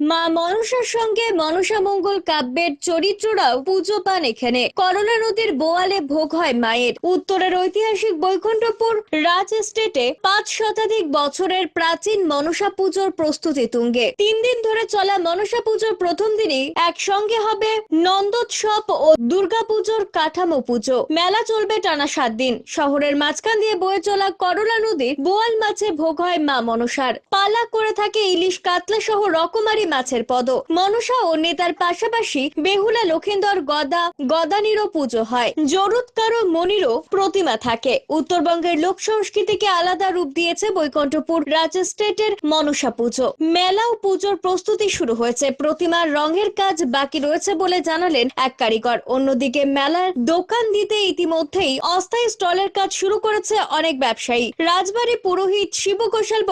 মা মনসার সঙ্গে মনসা মঙ্গল কাব্যের চরিত্ররাও পুজো পান এখানে। করলা নদীর বোয়ালে ভোগ হয় মায়ের। উত্তরের ঐতিহাসিক বৈকুণ্ঠপুর রাজ এস্টেটে পাঁচ শতাধিক বছরের প্রাচীন মনসা পুজোর প্রস্তুতি তুঙ্গে। তিন দিন ধরে চলা মনসা পুজোর প্রথম দিনই একসঙ্গে হবে নন্দোৎসব ও দুর্গাপুজোর কাঠামো পুজো। মেলা চলবে টানা সাত দিন। শহরের মাঝখান দিয়ে বয়ে চলা করলা নদীর বোয়াল মাছে ভোগ হয় মা মনসার। পালা করে থাকে ইলিশ, কাতলা সহ রকমারি মাছের পদ মনসা ও নেতার পাশাপাশি বেহুলা, লক্ষিন্দর, গদা, গদানিরও পুজো হয়। জরুৎকার ও মনিরও প্রতিমা থাকে। উত্তরবঙ্গের লোক সংস্কৃতিকে আলাদা রূপ দিয়েছে বৈকুণ্ঠপুর রাজ স্টেটের মনসা পুজো। মেলা ও পুজোর প্রস্তুতি শুরু হয়েছে। প্রতিমার রঙের কাজ বাকি রয়েছে বলে জানালেন এক কারিগর। অন্যদিকে মেলার দোকান দিতে ইতিমধ্যেই অস্থায়ী স্টলের কাজ শুরু করেছে অনেক ব্যবসায়ী। রাজবাড়ী পুরোহিত শিব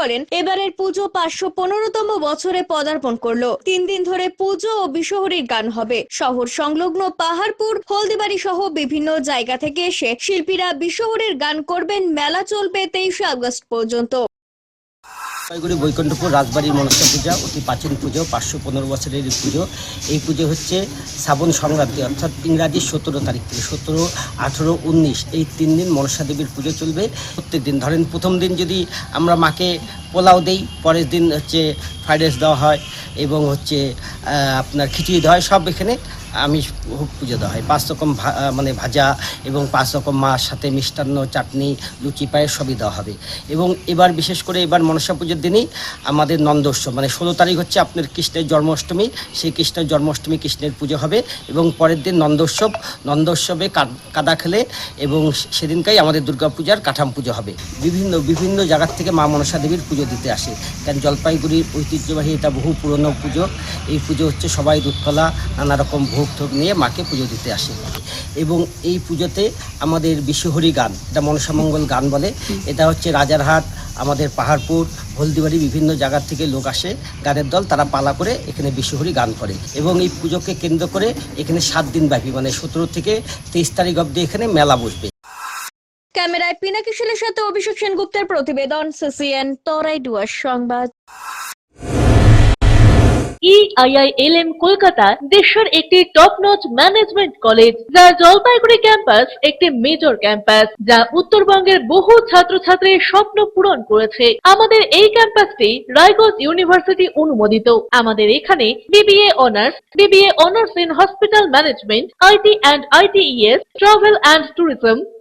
বলেন, এবারের পুজো পাঁচশো পনেরোতম বছরে পদার্পণ করল। তিন দিন ধরে পুজো ও বিশহরীর গান হবে। শহর সংলগ্ন পাহাড়পুর, হলদিবাড়ি সহ বিভিন্ন জায়গা থেকে এসে শিল্পীরা বিশহরীর গান করবেন। মেলা চলবে তেইশে আগস্ট পর্যন্ত। জলপাইগুড়ি বৈকুণ্ঠপুর রাজবাড়ির মনসা পূজা, অতি প্রাচীন পুজো, পাঁচশো পনেরো বছরের পুজো। এই পুজো হচ্ছে শ্রাবণ সংক্রান্তি, অর্থাৎ ইংরাজি সতেরো তারিখ থেকে, সতেরো, আঠেরো, উনিশ। এই তিন দিন মনসা দেবীর পুজো চলবে। প্রত্যেক দিন, ধরেন প্রথম দিন যদি আমরা মাকে পোলাও দেই, পরের দিন হচ্ছে ফ্রাইড রাইস দেওয়া হয় এবং হচ্ছে আপনার খিচুড়ি দেওয়া হয়, সব এখানে আমি পুজো দেওয়া হয়। পাঁচ রকম মানে ভাজা এবং পাঁচ রকম মাছ সাথে মিষ্টান্ন, চাটনি, লুচি, পায়েস সবই দেওয়া হবে। এবং এবার বিশেষ করে এবার মনসা পুজোর দিনই আমাদের নন্দোৎসব। মানে ষোলো তারিখ হচ্ছে আপনার কৃষ্ণের জন্মাষ্টমী। সেই কৃষ্ণের জন্মাষ্টমী কৃষ্ণের পুজো হবে এবং পরের দিন নন্দোৎসব। নন্দোৎসবে কাদা খেলে এবং সেদিনকাই আমাদের দুর্গাপূজার কাঠাম পুজো হবে। বিভিন্ন বিভিন্ন জায়গার থেকে মা মনসা দেবীর পুজো দিতে আসে। কারণ জলপাইগুড়ির ঐতিহ্যবাহী এটা বহু পুরনো পুজো। এই পুজো হচ্ছে সবাই দুধকলা নানা রকম ভোগ ঠোক নিয়ে মাকে পুজো দিতে আসে। এবং এই পুজোতে আমাদের বিশ্বহরি গান, এটা মনসামঙ্গল গান বলে, এটা হচ্ছে রাজারহাট, আমাদের পাহাড়পুর, হলদিবাড়ি বিভিন্ন জায়গার থেকে লোক আসে, গানের দল, তারা পালা করে এখানে বিশ্বহরি গান করে। এবং এই পুজোকে কেন্দ্র করে এখানে সাত দিন ব্যাপী মানে সতেরো থেকে তেইশ তারিখ অবধি এখানে মেলা বসবে। ক্যামেরায় পিনাকি শিলের সাথে অভিষেক সেনগুপ্তের প্রতিবেদন, সিসিএন, তরাই ডুয়ার সংবাদ। ইআইআইএলএম কলকাতা দেশের একটি টপ নচ ম্যানেজমেন্ট কলেজ যা জলপাইগুড়ি ক্যাম্পাস একটি মেজর ক্যাম্পাস যা উত্তরবঙ্গের বহু ছাত্রছাত্রীর স্বপ্ন পূরণ করেছে। আমাদের এই ক্যাম্পাসটি রায়গঞ্জ ইউনিভার্সিটি অনুমোদিত। আমাদের এখানে BBA honours BBA honours in hospital management IT and ITES travel and tourism